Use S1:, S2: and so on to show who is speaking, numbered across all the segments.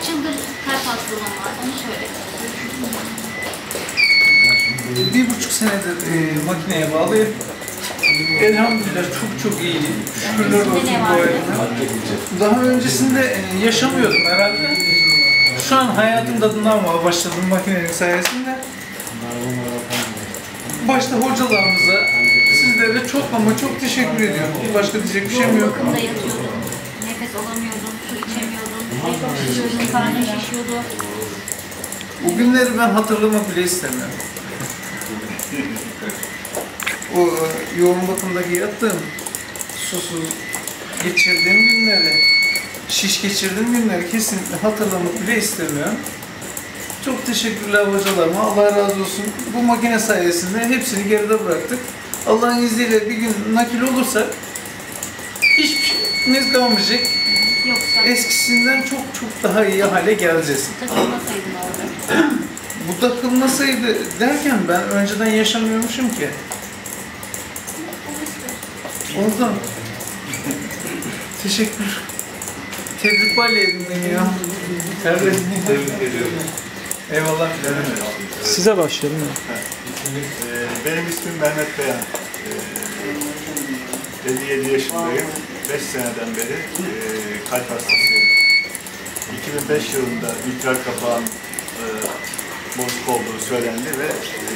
S1: Kaç yıldır kalp var? Onu söyle.
S2: Bir buçuk senedir e, makineye bağlıyım. Elhamdülillah çok çok iyiyim. Şükürler olsun bu ayına. Daha öncesinde e, yaşamıyordum herhalde. Şu an hayatım tadından almaya başladım makinenin sayesinde. Başta hocalarımıza, sizlere çok ama çok teşekkür ediyorum. Başka diyecek bir şeyim yok.
S1: bakımda yatıyordun.
S2: O günleri ben hatırlamak bile istemiyorum. o e, yoğun bakımdaki yattığım, susuz geçirdiğim günleri, şiş geçirdiğim günleri kesinlikle hatırlamak bile istemiyorum. Çok teşekkürler hocalarıma. Allah razı olsun. Bu makine sayesinde hepsini geride bıraktık. Allah'ın izniyle bir gün nakil olursak hiçbir şeyimiz kalmayacak.
S1: Yoksa
S2: Eskisinden çok çok daha iyi hale geleceğiz.
S1: takılmasaydın orada.
S2: Bu takılmasaydı derken ben önceden yaşamıyormuşum ki. Ondan. Teşekkür. Tebrik balyedim beni ya. Evet.
S3: Tebrik ediyorum.
S2: Eyvallah.
S4: Size başlayalım.
S3: Ee, Benim ismim Mehmet Beyan. Ee, 57 yaşındayım. 5 seneden beri e, kalp hastasıyım. 2005 yılında mitral kapağın e, bozuk olduğu söylendi ve e,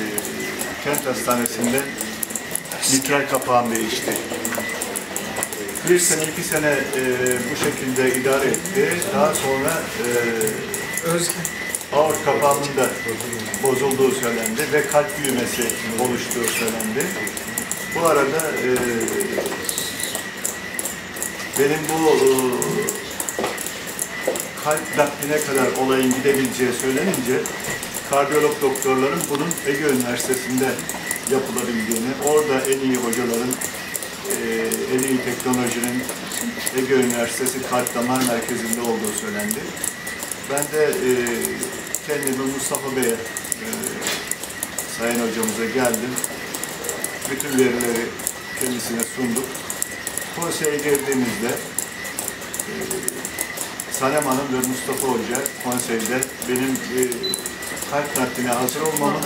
S3: kent hastanesinde mitral kapağım değişti. Bir sene, iki sene e, bu şekilde idare etti. Daha sonra e, aort kapağının da bozulduğu söylendi ve kalp büyümesi oluştuğu söylendi. Bu arada e, benim bu e, kalp nakline kadar olayın gidebileceği söylenince kardiyolog doktorların bunun Ege Üniversitesi'nde yapılabildiğini, orada en iyi hocaların, e, en iyi teknolojinin Ege Üniversitesi Kalp Damar Merkezi'nde olduğu söylendi. Ben de e, kendimi Mustafa Bey'e, Sayın Hocamıza geldim. Bütün verileri kendisine sunduk. Konseye girdiğimizde e, Sanem Hanım ve Mustafa Hoca konseyde benim e, kalp nakline hazır olmamı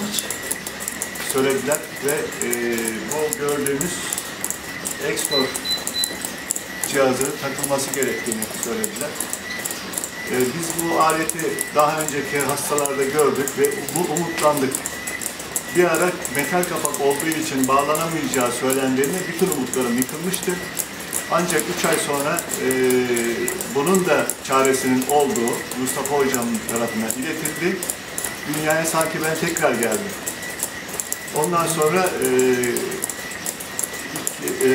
S3: söylediler ve e, bu gördüğümüz Explore cihazı takılması gerektiğini söylediler. Ee, biz bu aleti daha önceki hastalarda gördük ve bu umutlandık. Bir ara metal kapak olduğu için bağlanamayacağı söylendiğinde bütün umutlarım yıkılmıştı. Ancak üç ay sonra e, bunun da çaresinin olduğu Mustafa Hocam'ın tarafından iletildi. Dünyaya sanki ben tekrar geldim. Ondan sonra e, e,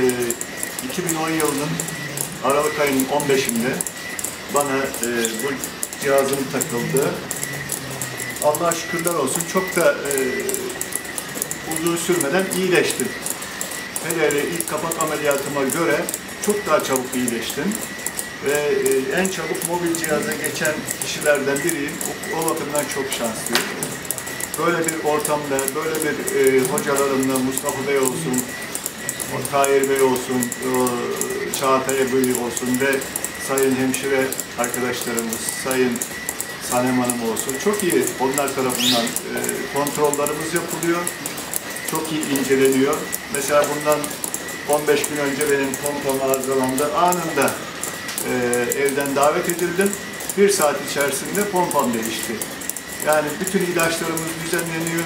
S3: 2010 yılının Aralık ayının 15'inde bana e, bu cihazım takıldı. Allah'a şükürler olsun çok da e, uzun sürmeden iyileştim. Hele hele ilk kapak ameliyatıma göre çok daha çabuk iyileştim. Ve e, en çabuk mobil cihaza geçen kişilerden biriyim. O, bakımdan çok şanslıyım. Böyle bir ortamda, böyle bir e, hocalarımla Mustafa Bey olsun, Tahir Bey olsun, e, Çağatay Bey olsun ve sayın hemşire arkadaşlarımız, sayın Sanem Hanım olsun. Çok iyi onlar tarafından e, kontrollerimiz yapılıyor. Çok iyi inceleniyor. Mesela bundan 15 gün önce benim pompam arızalandı. Anında e, evden davet edildim. Bir saat içerisinde pompam değişti. Yani bütün ilaçlarımız düzenleniyor.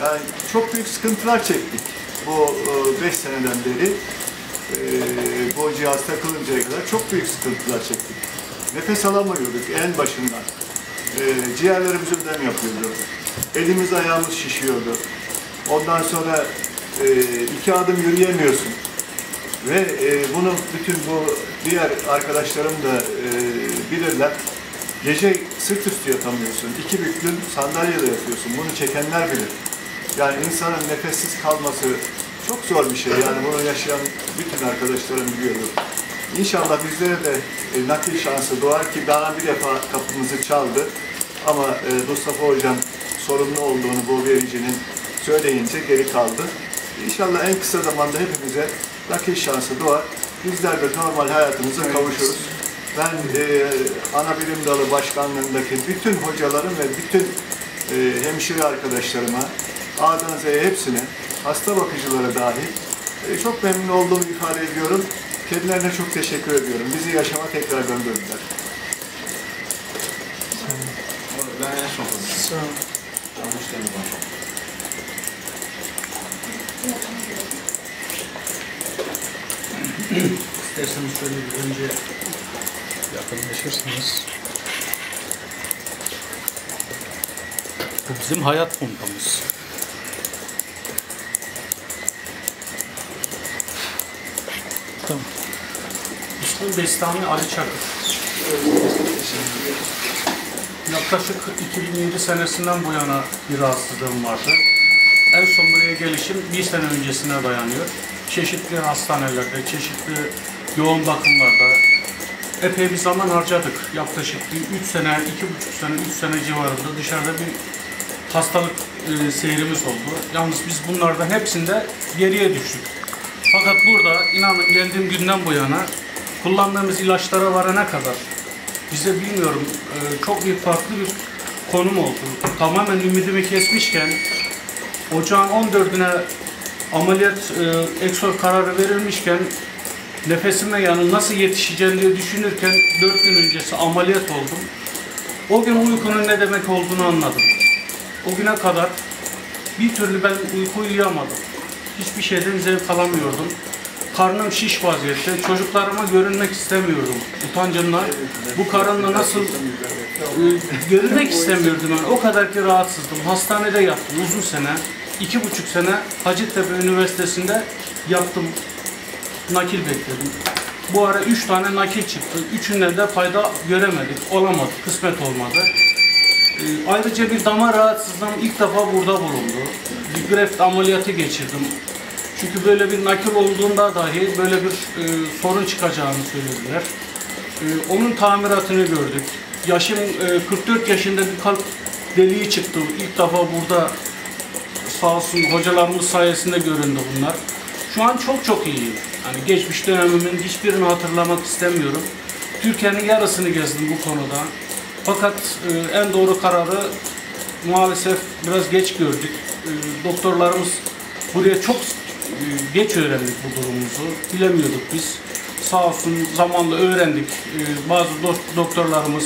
S3: Yani çok büyük sıkıntılar çektik bu 5 seneden beri. E, bu cihaz takılıncaya kadar çok büyük sıkıntılar çektik. Nefes alamıyorduk en başından. E, ciğerlerimiz ödem yapıyordu. Elimiz ayağımız şişiyordu. Ondan sonra e, iki adım yürüyemiyorsun. Ve e, bunu bütün bu diğer arkadaşlarım da e, bilirler. Gece sırt üstü yatamıyorsun. İki büklüm sandalyede yatıyorsun. Bunu çekenler bilir. Yani insanın nefessiz kalması çok zor bir şey. Yani bunu yaşayan bütün arkadaşlarım biliyordur. İnşallah bizlere de e, nakil şansı doğar ki daha bir defa kapımızı çaldı. Ama e, Mustafa Hocam sorumlu olduğunu bu vericinin söyleyince geri kaldı. İnşallah en kısa zamanda hepimize nakil şansı doğar. Bizler de normal hayatımıza kavuşuruz. Ben e, ana bilim dalı başkanlığındaki bütün hocalarım ve bütün e, hemşire arkadaşlarıma, A'dan Z'ye hepsine, hasta bakıcılara dahil e, çok memnun olduğumu ifade ediyorum. Kendilerine çok teşekkür ediyorum. Bizi yaşama tekrar döndürdüler.
S5: Ben en son konuşayım.
S2: Sağ olun.
S5: Yanlış konuşayım? İsterseniz şöyle bir önce yakınlaşırsanız. Bu bizim hayat pompamız. Tamam. İsmim Bestami Ali Çakır. Yaklaşık 2007 senesinden bu yana bir rahatsızlığım vardı. En son buraya gelişim bir sene öncesine dayanıyor. Çeşitli hastanelerde, çeşitli yoğun bakımlarda epey bir zaman harcadık. Yaklaşık bir 3 sene, 2,5 sene, 3 sene civarında dışarıda bir hastalık e, seyrimiz oldu. Yalnız biz bunlardan hepsinde geriye düştük. Fakat burada inanın geldiğim günden bu yana kullandığımız ilaçlara varana kadar bize bilmiyorum e, çok bir farklı bir konum oldu. Tamamen ümidimi kesmişken ocağın 14'üne ameliyat e, eksor kararı verilmişken nefesime yani nasıl yetişeceğim diye düşünürken 4 gün öncesi ameliyat oldum. O gün uykunun ne demek olduğunu anladım. O güne kadar bir türlü ben uyku uyuyamadım. Hiçbir şeyden zevk alamıyordum. Karnım şiş vaziyette. Çocuklarıma görünmek istemiyordum. Utancımdan bu karınla nasıl e, görünmek istemiyordum yani. O kadar ki rahatsızdım. Hastanede yattım uzun sene. İki buçuk sene Hacettepe Üniversitesi'nde yattım. Nakil bekledim. Bu ara üç tane nakil çıktı. Üçünden de fayda göremedik. Olamadı. Kısmet olmadı. Ee, ayrıca bir damar rahatsızlığım ilk defa burada bulundu. Bir greft ameliyatı geçirdim. Çünkü böyle bir nakil olduğunda dahi böyle bir e, sorun çıkacağını söylediler. E, onun tamiratını gördük. Yaşım e, 44 yaşında bir kalp deliği çıktı. İlk defa burada sağ olsun hocalarımız sayesinde göründü bunlar. Şu an çok çok iyiyim. Hani geçmiş dönemimin hiçbirini hatırlamak istemiyorum. Türkiye'nin yarısını gezdim bu konuda. Fakat e, en doğru kararı maalesef biraz geç gördük. E, doktorlarımız buraya çok e, geç öğrendik bu durumumuzu. Bilemiyorduk biz. Sağ olsun zamanla öğrendik. E, bazı do- doktorlarımız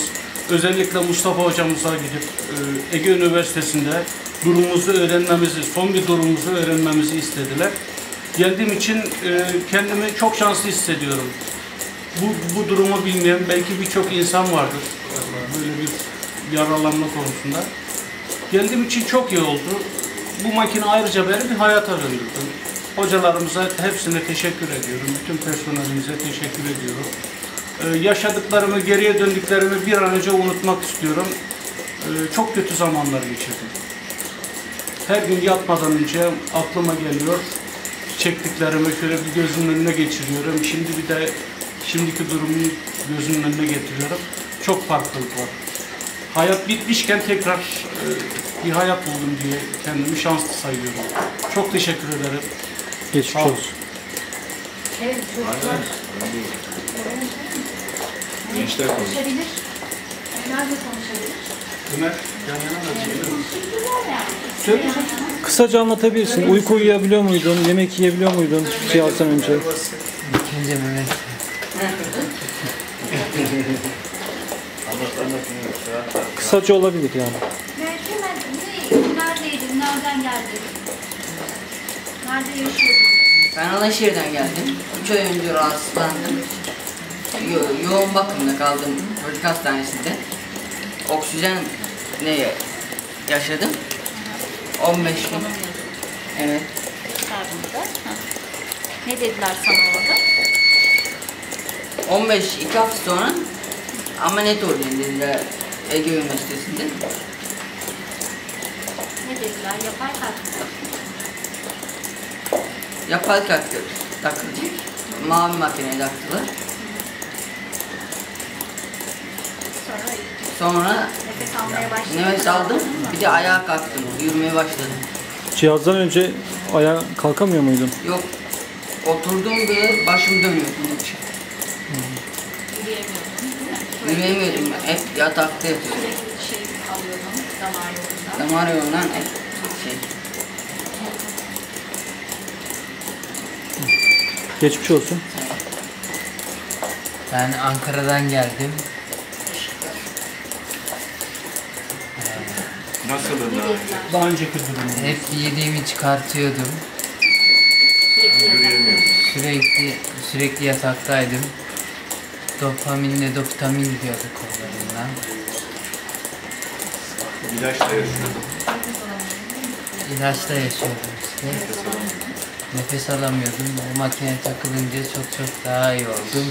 S5: özellikle Mustafa hocamıza gidip e, Ege Üniversitesi'nde durumumuzu öğrenmemizi, son bir durumumuzu öğrenmemizi istediler. Geldiğim için e, kendimi çok şanslı hissediyorum. Bu, bu durumu bilmeyen belki birçok insan vardır. Böyle bir yaralanma konusunda. Geldiğim için çok iyi oldu. Bu makine ayrıca beni bir hayata döndürdü. Hocalarımıza hepsine teşekkür ediyorum. Bütün personelimize teşekkür ediyorum. Ee, yaşadıklarımı, geriye döndüklerimi bir an önce unutmak istiyorum. Ee, çok kötü zamanlar geçirdim. Her gün yatmadan önce aklıma geliyor. Çektiklerimi şöyle bir gözümün önüne geçiriyorum. Şimdi bir de şimdiki durumu gözümün önüne getiriyorum. Çok farklılık var. Hayat bitmişken tekrar e, bir hayat buldum diye kendimi şanslı sayıyorum. Çok teşekkür ederim.
S4: Geçmiş
S5: Sağ olun.
S4: olsun.
S1: Evet çocuklar
S5: Gençler
S1: konuşabilir. Nerede konuşabilir?
S4: Kısaca anlatabilirsin. Uyku uyuyabiliyor muydun? Yemek yiyebiliyor muydun cihazdan önce?
S3: Anlat anlat. anlat.
S4: Kısaca olabilir yani.
S1: Neredeydin, nereden geldin? Nerede yaşıyordun?
S6: Ben Alaşehir'den geldim. 3 ay önce rahatsızlandım. Yo- yoğun bakımda kaldım çocuk hastanesinde. Oksijen ne yaşadım? 15 gün. Evet.
S1: Ne dediler sana orada?
S6: 15 iki hafta sonra ameliyat olacaksın dediler Ege Üniversitesi'nde.
S1: Ne dediler? Yapay mı?
S6: Yapay kalp takıldı. Mavi makineye taktılar.
S1: Sonra
S6: Sonra
S1: nefes almaya başladın.
S6: nefes aldım. Bir de ayağa kalktım. Yürümeye başladım.
S4: Cihazdan önce ayağa kalkamıyor muydun?
S6: Yok. Oturdum bile başım dönüyordu.
S1: Yürüyemiyordun.
S6: Yürüyemiyordum. Hep yatakta yatıyordum.
S1: Sürekli şey alıyordum damar yolundan.
S6: Damar yolundan hep şey.
S4: Geçmiş olsun.
S7: Ben Ankara'dan geldim.
S3: Nasıldı daha önce?
S5: Daha önceki durum.
S7: Hep yediğimi çıkartıyordum.
S3: Yürüyemiyordum.
S7: Sürekli sürekli yataktaydım. Dopaminle doptamin gidiyordu kollarımdan.
S3: İlaçla yaşıyordum.
S7: İlaçla yaşıyordum işte. Nefes alamıyordum. O makine takılınca çok çok daha iyi oldum.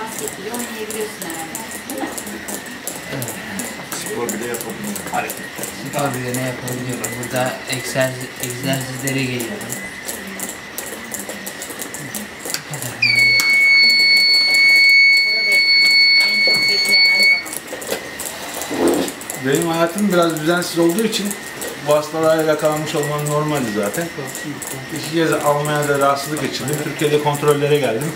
S1: Basketbol oynayabiliyorsun herhalde.
S3: Spor bile yapamıyorum. Hareketler.
S7: Spor bile ne yapabiliyorum. Burada egzersiz, egzersizlere geliyorum.
S8: Benim hayatım biraz düzensiz olduğu için bu hastalığa yakalanmış olmam normaldi zaten. İki kez Almanya'da rahatsızlık geçirdim. Türkiye'de kontrollere geldim.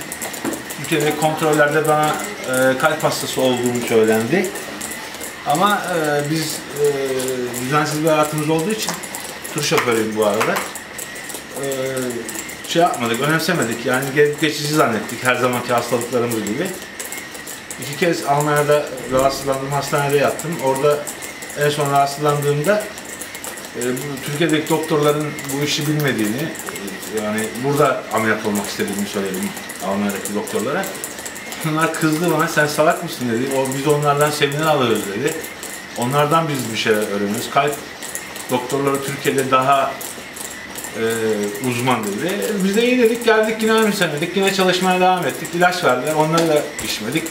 S8: Türkiye'de kontrollerde bana e, kalp hastası olduğum söylendi. Ama e, biz e, düzensiz bir hayatımız olduğu için tur şoförüyüm bu arada. E, şey yapmadık, önemsemedik. Yani geçici zannettik her zamanki hastalıklarımız gibi. İki kez Almanya'da rahatsızlandım, hastanede yattım. Orada en son rahatsızlandığımda e, Türkiye'deki doktorların bu işi bilmediğini, e, yani burada ameliyat olmak istediğimi söyledim Almanya'daki doktorlara. Onlar kızdı bana, sen salak mısın dedi. O, biz onlardan seminer alıyoruz dedi. Onlardan biz bir şeyler öğreniyoruz. Kalp doktorları Türkiye'de daha e, uzman dedi. Biz de iyi dedik, geldik yine aynı senedik. Yine çalışmaya devam ettik. İlaç verdiler, onları da içmedik.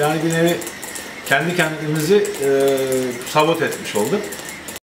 S8: Yani bir nevi kendi kendimizi e, sabot etmiş olduk.